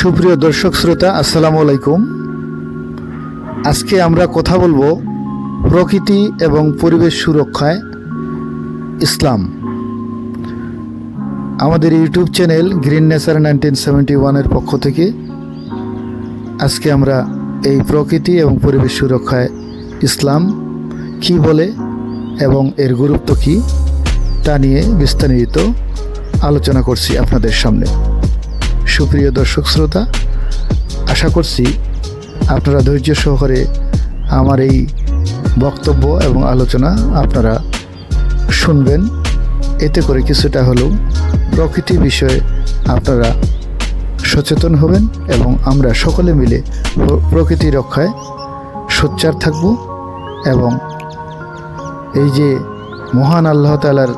সুপ্রিয় দর্শক শ্রোতা, আসসালামু আলাইকুম। আজকে আমরা কথা বলব প্রকৃতি এবং পরিবেশ সুরক্ষায় ইসলাম। আমাদের YouTube channel green nature nineteen seventy ওয়ানের পক্ষ থেকে আজকে আমরা এই প্রকৃতি এবং পরিবেশ সুরক্ষায় ইসলাম কি বলে এবং এর গুরুত্ব কি তা নিয়ে বিস্তারিত আলোচনা করছি আপনাদের সামনে। সুপ্রিয় দর্শক শ্রোতা, আশা করছি আপনারা ধৈর্য সহকারে আমার এই বক্তব্য এবং আলোচনা আপনারা শুনবেন। এতে করে কিছুটা হলেও প্রকৃতি বিষয়ে আপনারা সচেতন হবেন এবং আমরা সকলে মিলে প্র- প্রকৃতি রক্ষায় সোচ্চার থাকব এবং এই যে মহান আল্লাহ তালার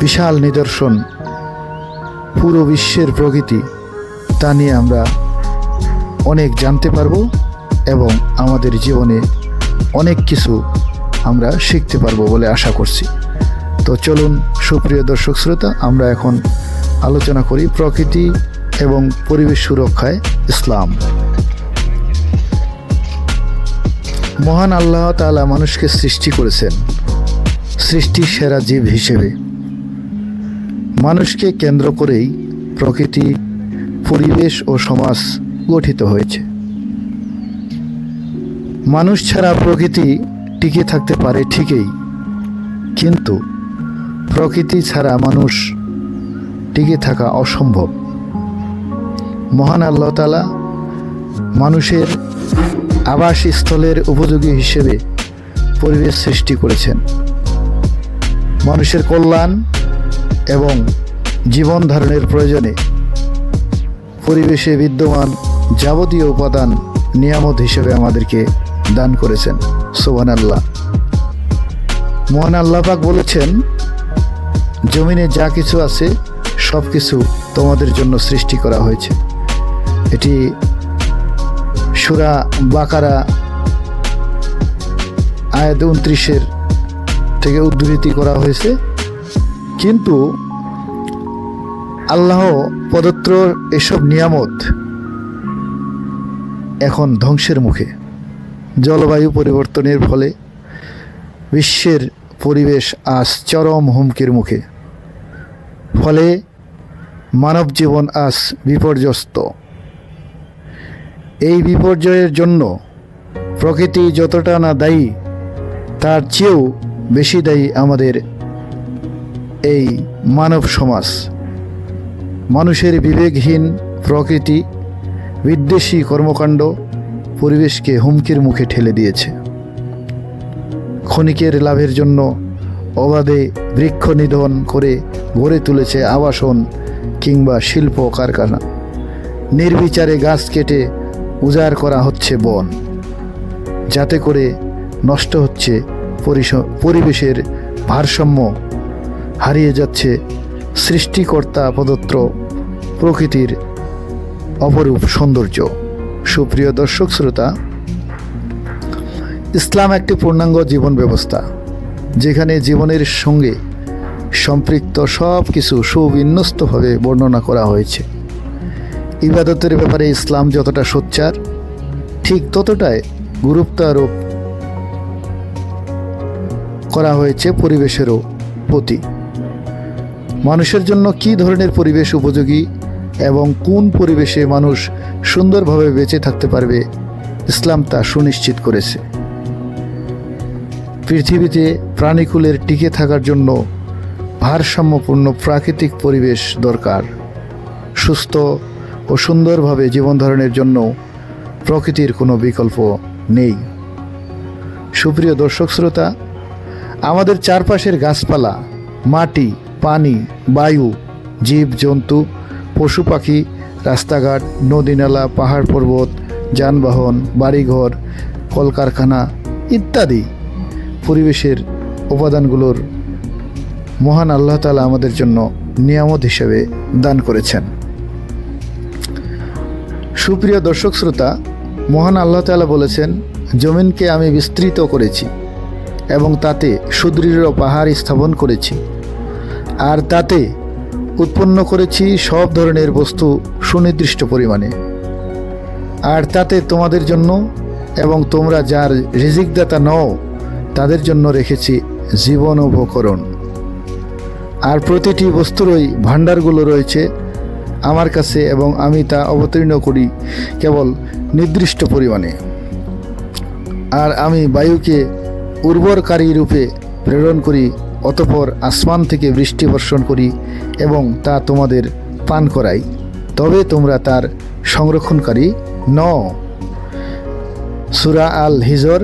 বিশাল নিদর্শন পুরো বিশ্বের প্রকৃতি তা নিয়ে আমরা অনেক জানতে পারব এবং আমাদের জীবনে অনেক কিছু আমরা শিখতে পারব বলে আশা করছি। তো চলুন, সুপ্রিয় দর্শক শ্রোতা, আমরা এখন আলোচনা করি প্রকৃতি এবং পরিবেশ সুরক্ষায় ইসলাম। মহান আল্লাহ তাআলা মানুষকে সৃষ্টি করেছেন। সৃষ্টির সেরা জীব হিসেবে। মানুষকে কেন্দ্র করেই প্রকৃতি, পরিবেশ ও সমাজ গঠিত হয়েছে। মানুষ ছাড়া প্রকৃতি টিকে থাকতে পারে ঠিকই, কিন্তু প্রকৃতি ছাড়া মানুষ টিকে থাকা অসম্ভব। মহান আল্লাহ তালা মানুষের আবাসস্থলের উপযোগী হিসেবে পরিবেশ সৃষ্টি করেছেন। মানুষের কল্যাণ এবং জীবন ধারণের প্রয়োজনে পরিবেশে বিদ্যমান যাবতীয় উপাদান নিয়ামত হিসেবে আমাদেরকে দান করেছেন। সোহান আল্লাহ মহান আল্লাহ পাক বলেছেন, জমিনে যা কিছু আছে, সব কিছু তোমাদের জন্য সৃষ্টি করা হয়েছে। এটি সুরা বাকারা আয়াত উনত্রিশের থেকে উদ্ধৃতি করা হয়েছে। কিন্তু আল্লাহ প্রদত্ত এসব নিয়ামত এখন ধ্বংসের মুখে। জলবায়ু পরিবর্তনের ফলে বিশ্বের পরিবেশ আজ চরম হুমকির মুখে। ফলে মানব জীবন আজ বিপর্যস্ত। এই বিপর্যয়ের জন্য প্রকৃতি যতটা না দায়ী, তার চেয়েও বেশি দায়ী আমাদের এই মানব সমাজ। মানুষের বিবেকহীন প্রকৃতি, বিদ্বেষী কর্মকাণ্ড পরিবেশকে হুমকির মুখে ঠেলে দিয়েছে। ক্ষণিকের লাভের জন্য অবাধে বৃক্ষ নিধন করে গড়ে তুলেছে আবাসন কিংবা শিল্প কারখানা। নির্বিচারে গাছ কেটে উজাড় করা হচ্ছে বন। যাতে করে নষ্ট হচ্ছে পরিবেশের ভারসাম্য হারিয়ে যাচ্ছে সৃষ্টিকর্তা প্রদত্ত প্রকৃতির অপরূপ সৌন্দর্য। সুপ্রিয় দর্শক, শ্রোতা, ইসলাম একটি পূর্ণাঙ্গ জীবন ব্যবস্থা, যেখানে জীবনের সঙ্গে সম্পৃক্ত সব কিছু সুবিন্যস্তভাবে বর্ণনা করা হয়েছে। ইবাদতের ব্যাপারে ইসলাম যতটা সোচ্চার, ঠিক ততটাই গুরুত্ব আরোপ করা হয়েছে পরিবেশেরও প্রতি। মানুষের জন্য কী ধরনের পরিবেশ উপযোগী এবং কোন পরিবেশে মানুষ সুন্দরভাবে বেঁচে থাকতে পারবে, ইসলাম তা সুনিশ্চিত করেছে। পৃথিবীতে প্রাণীকুলের টিকে থাকার জন্য ভারসাম্যপূর্ণ প্রাকৃতিক পরিবেশ দরকার। সুস্থ ও সুন্দরভাবে জীবন ধারণের জন্য প্রকৃতির কোনো বিকল্প নেই। সুপ্রিয় দর্শক শ্রোতা, আমাদের চারপাশের গাছপালা, মাটি পানি, বায়ু, জীব, জন্তু, পশু পাখি, রাস্তাঘাট নদীনালা পাহাড় পর্বত, যানবাহন, বাড়িঘর, কলকারখানা ইত্যাদি পরিবেশের উপাদানগুলোর মহান আল্লাহ তালা আমাদের জন্য নিয়ামত হিসেবে দান করেছেন। সুপ্রিয় দর্শক শ্রোতা, মহান আল্লাহ তালা বলেছেন, জমিনকে আমি বিস্তৃত করেছি এবং তাতে সুদৃঢ় পাহাড় স্থাপন করেছি। আর তাতে উৎপন্ন করেছি সব ধরনের বস্তু সুনির্দিষ্ট পরিমাণে। আর তাতে তোমাদের জন্য এবং তোমরা যার রিজিকদাতা নও, তাদের জন্য রেখেছি জীবন উপকরণ। আর প্রতিটি বস্তুরই ভাণ্ডারগুলো রয়েছে আমার কাছে এবং আমি তা অবতীর্ণ করি কেবল নির্দিষ্ট পরিমাণে। আর আমি বায়ুকে উর্বরকারী রূপে প্রেরণ করি অতপর আসমান থেকে বৃষ্টি বর্ষণ করি এবং তা তোমাদের পান করাই। তবে তোমরা তার সংরক্ষণকারী ন সুরা আল হিজর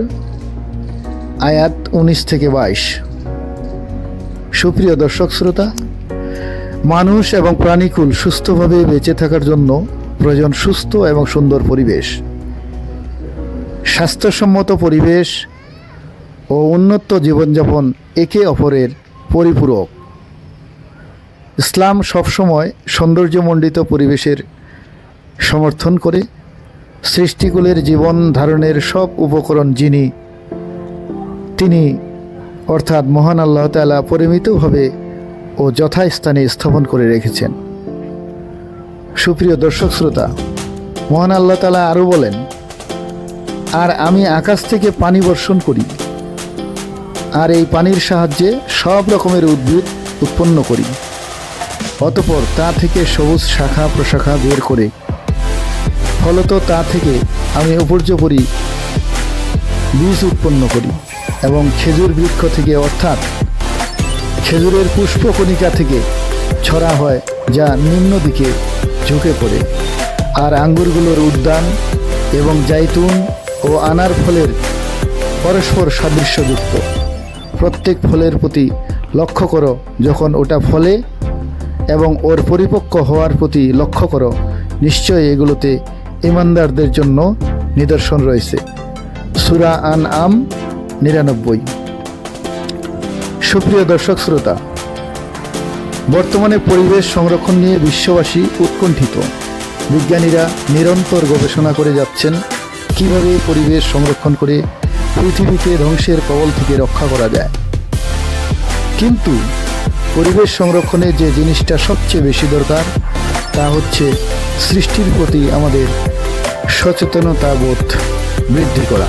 আয়াত উনিশ থেকে বাইশ। সুপ্রিয় দর্শক শ্রোতা, মানুষ এবং প্রাণীকুল সুস্থভাবে বেঁচে থাকার জন্য প্রয়োজন সুস্থ এবং সুন্দর পরিবেশ। স্বাস্থ্যসম্মত পরিবেশ ও উন্নত জীবনযাপন একে অপরের পরিপূরক। ইসলাম সবসময় সৌন্দর্যমণ্ডিত পরিবেশের সমর্থন করে। সৃষ্টিকুলের জীবন ধারণের সব উপকরণ যিনি, তিনি অর্থাৎ মহান আল্লাহ তালা পরিমিতভাবে ও যথাস্থানে স্থাপন করে রেখেছেন। সুপ্রিয় দর্শক শ্রোতা, মহান আল্লাহ তালা আরও বলেন, আর আমি আকাশ থেকে পানি বর্ষণ করি আর এই পানির সাহায্যে সব রকমের উদ্ভিদ উৎপন্ন করি। অতপর তা থেকে সবুজ শাখা প্রশাখা বের করে। ফলত তা থেকে আমি উপর্যপরি বীজ উৎপন্ন করি এবং খেজুর বৃক্ষ থেকে অর্থাৎ খেজুরের পুষ্পকণিকা থেকে ছড়া হয় যা নিম্ন দিকে ঝুঁকে পড়ে। আর আঙ্গুরগুলোর উদ্যান এবং জাইতুন ও আনার ফলের পরস্পর সাদৃশ্যযুক্ত। প্রত্যেক ফলের প্রতি লক্ষ্য করো। যখন ওটা ফলে এবং ওর পরিপক্ক হওয়ার প্রতি লক্ষ্য করো, নিশ্চয়ই এগুলোতে ইমানদারদের জন্য নিদর্শন রয়েছে। সুরা আন আম নিরানব্বই। সুপ্রিয় দর্শক শ্রোতা, বর্তমানে পরিবেশ সংরক্ষণ নিয়ে বিশ্ববাসী উৎকণ্ঠিত। বিজ্ঞানীরা নিরন্তর গবেষণা করে যাচ্ছেন কীভাবে পরিবেশ সংরক্ষণ করে পৃথিবীকে ধ্বংসের কবল থেকে রক্ষা করা যায়। কিন্তু পরিবেশ সংরক্ষণে যে জিনিসটা সবচেয়ে বেশি দরকার, তা হচ্ছে সৃষ্টির প্রতি আমাদের সচেতনতা বোধ বৃদ্ধি করা।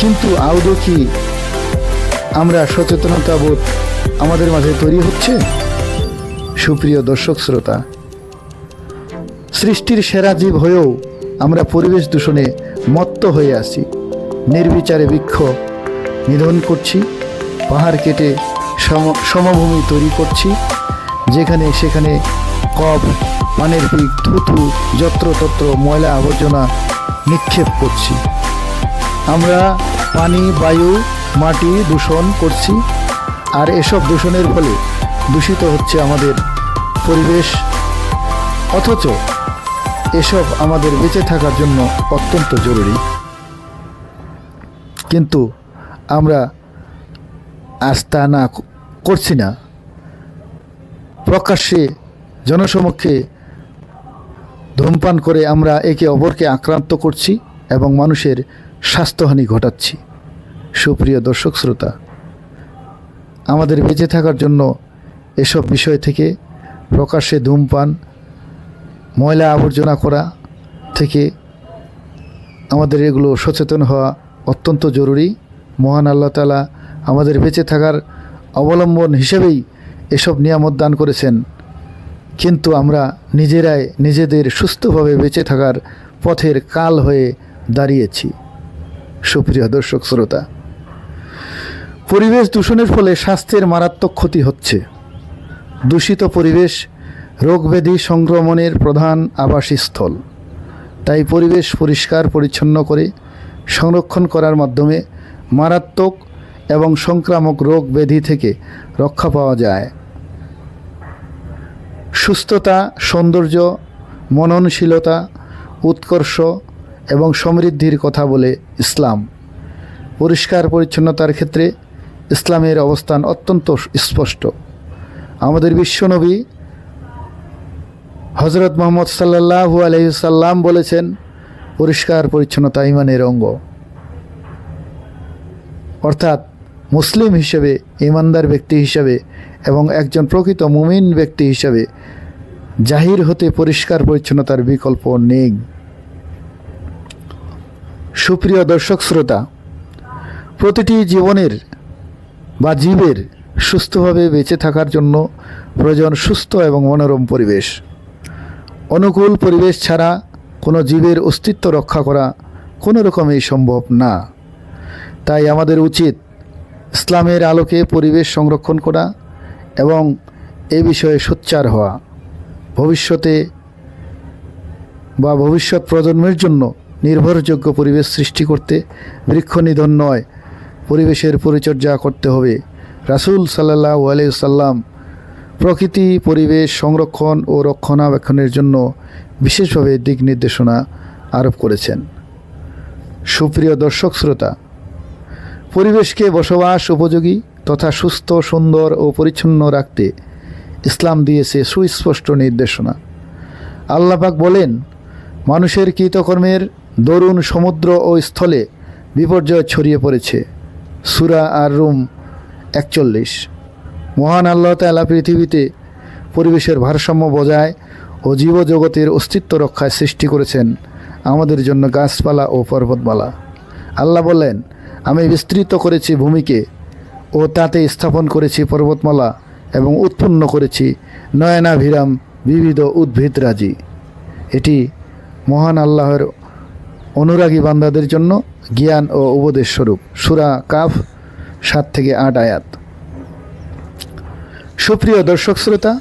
কিন্তু আদৌ কি আমরা সচেতনতা বোধ আমাদের মাঝে তৈরি হচ্ছে? সুপ্রিয় দর্শক শ্রোতা, সৃষ্টির সেরা জীব হয়েও আমরা পরিবেশ দূষণে মত্ত হয়ে আছি। নির্বিচারে বৃক্ষ নিধন করছি, পাহাড় কেটে সম- সমভূমি তৈরি করছি, যেখানে সেখানে কপ পানের পিক থুতু যত্রতত্র, ময়লা আবর্জনা নিক্ষেপ করছি। আমরা পানি, বায়ু, মাটি দূষণ করছি, আর এসব দূষণের ফলে দূষিত হচ্ছে আমাদের পরিবেশ। অথচ এসব আমাদের বেঁচে থাকার জন্য অত্যন্ত জরুরি। কিন্তু আমরা আস্থা না করছি না। প্রকাশ্যে জনসমক্ষে ধূমপান করে আমরা একে অপরকে আক্রান্ত করছি এবং মানুষের স্বাস্থ্যহানি ঘটাচ্ছি। সুপ্রিয় দর্শক শ্রোতা, আমাদের বেঁচে থাকার জন্য এসব বিষয় থেকে প্রকাশ্যে ধূমপান, ময়লা আবর্জনা করা থেকে আমাদের এগুলো সচেতন হওয়া অত্যন্ত জরুরি। মহান আল্লাহ তালা আমাদের বেঁচে থাকার অবলম্বন হিসেবেই এসব নিয়ামত দান করেছেন। কিন্তু আমরা নিজেরাই নিজেদের সুস্থভাবে বেঁচে থাকার পথের কাল হয়ে দাঁড়িয়েছি। সুপ্রিয় দর্শক শ্রোতা, পরিবেশ দূষণের ফলে স্বাস্থ্যের মারাত্মক ক্ষতি হচ্ছে। দূষিত পরিবেশ রোগব্যাধি সংক্রমণের প্রধান আবাসস্থল। তাই পরিবেশ পরিষ্কার, পরিচ্ছন্ন করে সংরক্ষণ করার মাধ্যমে মারাত্মক এবং সংক্রামক রোগ ব্যাধি থেকে রক্ষা পাওয়া যায়। সুস্থতা, সৌন্দর্য, মননশীলতা, উৎকর্ষ এবং সমৃদ্ধির কথা বলে ইসলাম। পরিষ্কার পরিচ্ছন্নতার ক্ষেত্রে ইসলামের অবস্থান অত্যন্ত স্পষ্ট। আমাদের বিশ্বনবী হজরত মোহাম্মদ সাল্লাহু আলহিসাল্লাম বলেছেন পরিষ্কার, পরিচ্ছন্নতা, ইমানের অঙ্গ। অর্থাৎ মুসলিম হিসেবে, ইমানদার ব্যক্তি হিসাবে এবং একজন প্রকৃত মুমিন ব্যক্তি হিসাবে জাহির হতে পরিষ্কার, পরিচ্ছন্নতার বিকল্প নেই। সুপ্রিয় দর্শক শ্রোতা, প্রতিটি জীবনের বা জীবের সুস্থভাবে বেঁচে থাকার জন্য প্রয়োজন সুস্থ এবং মনোরম পরিবেশ। অনুকূল পরিবেশ ছাড়া কোনো জীবের অস্তিত্ব রক্ষা করা কোনো রকমই সম্ভব না। তাই আমাদের উচিত ইসলামের আলোকে পরিবেশ সংরক্ষণ করা এবং এ বিষয়ে সোচ্চার হওয়া। ভবিষ্যতে বা ভবিষ্যৎ প্রজন্মের জন্য নির্ভরযোগ্য পরিবেশ সৃষ্টি করতে বৃক্ষ নিধন নয়, পরিবেশের পরিচর্যা করতে হবে। রাসুল সাল্লাহ সাল্লাম প্রকৃতি, পরিবেশ, সংরক্ষণ ও রক্ষণাবেক্ষণের জন্য বিশেষভাবে দিক নির্দেশনা আরোপ করেছেন। সুপ্রিয় দর্শক শ্রোতা, পরিবেশকে বসবাস উপযোগী তথা সুস্থ, সুন্দর ও পরিচ্ছন্ন রাখতে ইসলাম দিয়েছে সুস্পষ্ট নির্দেশনা। আল্লাপাক বলেন, মানুষের কৃতকর্মের দরুন সমুদ্র ও স্থলে বিপর্যয় ছড়িয়ে পড়েছে। সুরা আর রুম একচল্লিশ। মহান আল্লাহ তালা পৃথিবীতে পরিবেশের ভারসাম্য বজায় ও জীবজগতের অস্তিত্ব রক্ষায় সৃষ্টি করেছেন আমাদের জন্য গাছপালা ও পর্বতমালা। আল্লাহ বলেন আমি বিস্তৃত করেছি ভূমিকে ও তাতে স্থাপন করেছি পর্বতমালা এবং উৎপন্ন করেছি নয়নাভিরাম বিবিধ উদ্ভিদরাজি এটি মহান আল্লাহর অনুরাগী বান্দাদের জন্য জ্ঞান ও উপদেশ স্বরূপ। সুরা কাফ সাত থেকে আট আয়াত। সুপ্রিয় দর্শক শ্রোতা,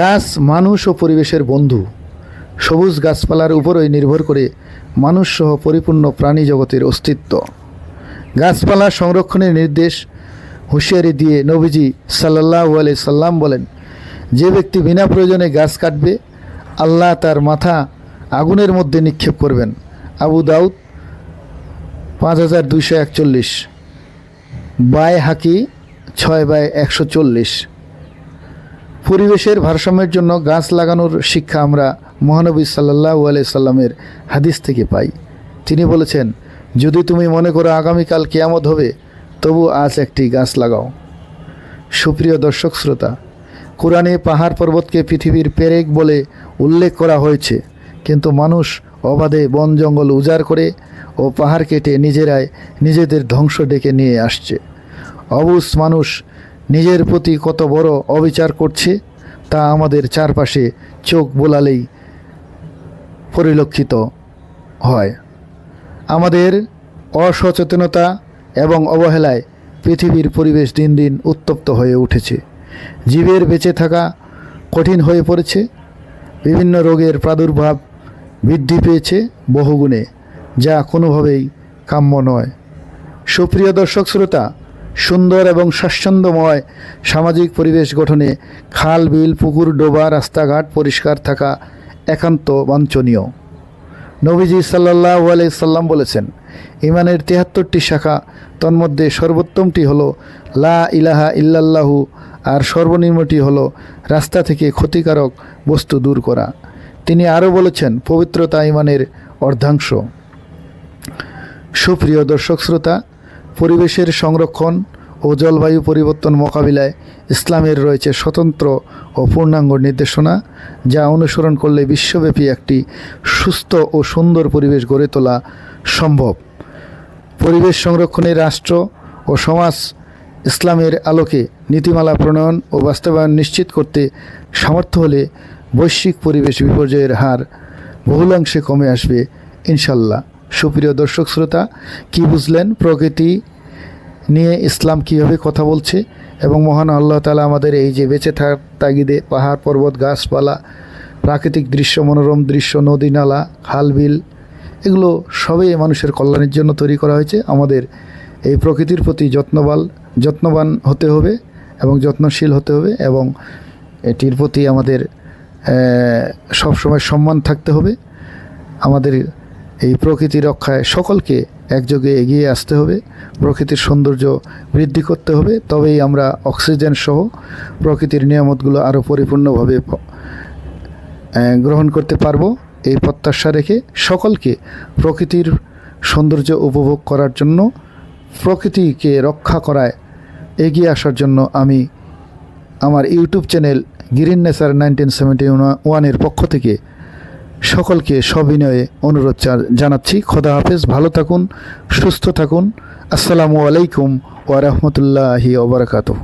গাছ, মানুষ ও পরিবেশের বন্ধু, সবুজ গাছপালার উপরই নির্ভর করে মানুষসহ পরিপূর্ণ প্রাণী জগতের অস্তিত্ব। গাছপালা সংরক্ষণের নির্দেশ হুঁশিয়ারি দিয়ে নবীজি সাল্লাহ আলি সাল্লাম বলেন, যে ব্যক্তি বিনা প্রয়োজনে গাছ কাটবে, আল্লাহ তার মাথা আগুনের মধ্যে নিক্ষেপ করবেন। আবু দাউদ, পাঁচ হাজার দুইশো একচল্লিশ। বাই হাকি, ছয় বাই একশো চল্লিশ। পরিবেশের ভারসাম্যের জন্য গাছ লাগানোর শিক্ষা আমরা মহানবী সাল্লাহ সাল্লামের হাদিস থেকে পাই। তিনি বলেছেন, যদি তুমি মনে করো আগামীকাল কেয়ামত হবে, তবু আজ একটি গাছ লাগাও। সুপ্রিয় দর্শক শ্রোতা, কোরআনে পাহাড় পর্বতকে পৃথিবীর পেরেক বলে উল্লেখ করা হয়েছে, কিন্তু মানুষ অবাধে বন জঙ্গল উজাড় করে ও পাহাড় কেটে নিজেরাই নিজেদের ধ্বংস ডেকে নিয়ে আসছে। অবুজ মানুষ নিজের প্রতি কত বড় অবিচার করছে, তা আমাদের চারপাশে চোখ বোলালেই পরিলক্ষিত হয়। আমাদের অসচেতনতা এবং অবহেলায় পৃথিবীর পরিবেশ দিন দিন উত্তপ্ত হয়ে উঠেছে। জীবের বেঁচে থাকা কঠিন হয়ে পড়েছে। বিভিন্ন রোগের প্রাদুর্ভাব বৃদ্ধি পেয়েছে বহুগুণে, যা কোনোভাবেই কাম্য নয়। সুপ্রিয় দর্শক শ্রোতা সুন্দর এবং স্বাচ্ছন্দ্যময় সামাজিক পরিবেশ গঠনে খাল, বিল, পুকুর, ডোবা, রাস্তাঘাট পরিষ্কার থাকা একান্ত বাঞ্ছনীয়। নবীজি সাল্লাহ সাল্লাম বলেছেন, ইমানের তিয়াত্তরটি শাখা, তন্মধ্যে সর্বোত্তমটি হল লা ইলাহা ইল্লাল্লাহু আর সর্বনিম্নটি হল রাস্তা থেকে ক্ষতিকারক বস্তু দূর করা। তিনি আরও বলেছেন, পবিত্রতা ইমানের অর্ধাংশ। সুপ্রিয় দর্শক, শ্রোতা পরিবেশের সংরক্ষণ ও জলবায়ু পরিবর্তন মোকাবিলায় ইসলামের রয়েছে স্বতন্ত্র ও পূর্ণাঙ্গ নির্দেশনা, যা অনুসরণ করলে বিশ্বব্যাপী একটি সুস্থ ও সুন্দর পরিবেশ গড়ে তোলা সম্ভব। পরিবেশ সংরক্ষণে রাষ্ট্র ও সমাজ ইসলামের আলোকে নীতিমালা প্রণয়ন ও বাস্তবায়ন নিশ্চিত করতে সামর্থ্য হলে বৈশ্বিক পরিবেশ বিপর্যয়ের হার বহুলাংশে কমে আসবে ইনশাল্লাহ সুপ্রিয় দর্শক শ্রোতা, কি বুঝলেন প্রকৃতি নিয়ে ইসলাম কীভাবে কথা বলছে এবং মহান আল্লাহ তালা আমাদের এই যে বেঁচে থাকার তাগিদে পাহাড়, পর্বত, গাছপালা, প্রাকৃতিক দৃশ্য, মনোরম দৃশ্য, নদী, নালা, খাল, বিল, এগুলো সবই মানুষের কল্যাণের জন্য তৈরি করা হয়েছে। আমাদের এই প্রকৃতির প্রতি যত্নবান যত্নবান হতে হবে এবং যত্নশীল হতে হবে এবং এটির প্রতি আমাদের সবসময় সম্মান থাকতে হবে। আমাদের এই প্রকৃতি রক্ষায় সকলকে একযোগে এগিয়ে আসতে হবে, প্রকৃতির সৌন্দর্য বৃদ্ধি করতে হবে, তবেই আমরা অক্সিজেন সহ প্রকৃতির নিয়ামতগুলো আরও পরিপূর্ণভাবে গ্রহণ করতে পারব। এই প্রত্যাশা রেখে সকলকে প্রকৃতির সৌন্দর্য উপভোগ করার জন্য, প্রকৃতিকে রক্ষা করায় এগিয়ে আসার জন্য আমি আমার YouTube channel green nature nineteen seventy ওয়ানের পক্ষ থেকে সকলকে সবিনয়ে অনুরোধ জানাচ্ছি। খোদা হাফেজ ভালো থাকুন সুস্থ থাকুন। আসসালামু আলাইকুম ওয়া রাহমাতুল্লাহি ওয়া বারাকাতুহু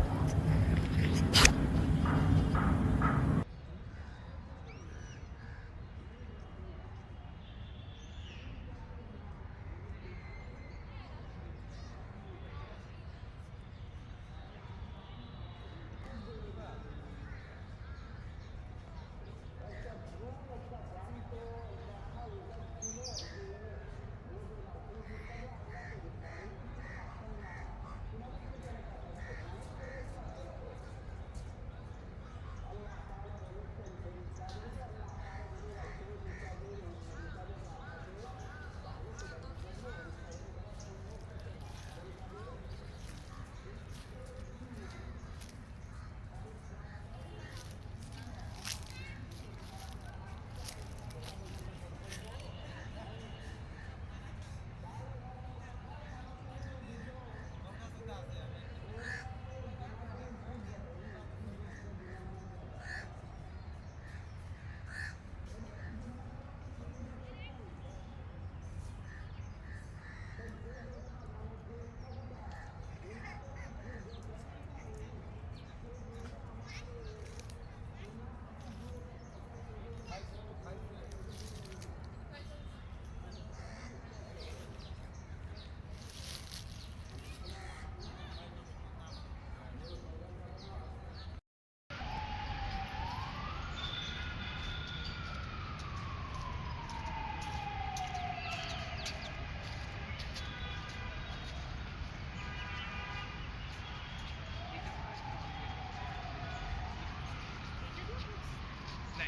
না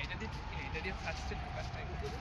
এটা দিয়ে এটা দিয়ে